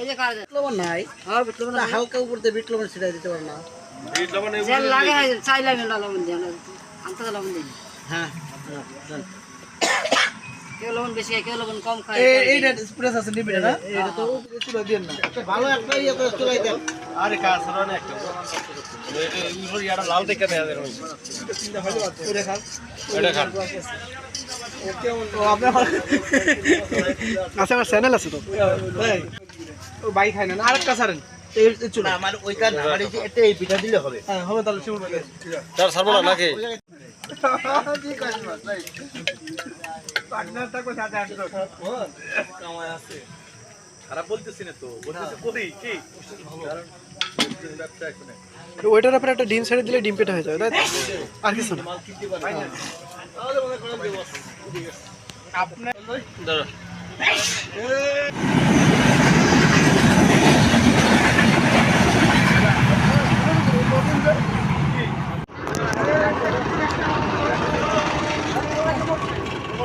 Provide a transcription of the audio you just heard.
এই যে কাজ। বিট লবণ নাই। হ্যাঁ বিট লবণ হালকা উপর দিয়ে বিট লবণ ছিটাই দিতে পারো না। যে লাগে চাইলাম না লবণ দিয়ে আনতে লবণ দিই হ্যাঁ হ্যাঁ, কেউ লবণ বেশি খায় কেউ লবণ কম খায়। এইটা স্প্রেস আছে নিবি না? এটা তো চুলা দিয়ে না। ভালো একটা ইয়ে করে চুলাই দেন। আরে কাজ হলো না একটা। ইয়াটা লাল দেখে দেয়া যায় এটা খান। এটা খান আছে আমার চ্যানেল আছে তো। ও বাই খায় না এই এই চুলা। আমার ওইটা আমার এই যে এই পিঠা দিলে হবে। হ্যাঁ হবে তাহলে শিমুল ভাই তার সারবো না নাকি? পার্টনারটা কোথায় আছে? আসো খারাপ বলতেছি না তো বলতেছি করি কি? ওইটার উপরে একটা ডিম ছেড়ে দিলে ডিম পেটা হয়ে যাবে তাই তো? আর কিছু না। দাঁড়া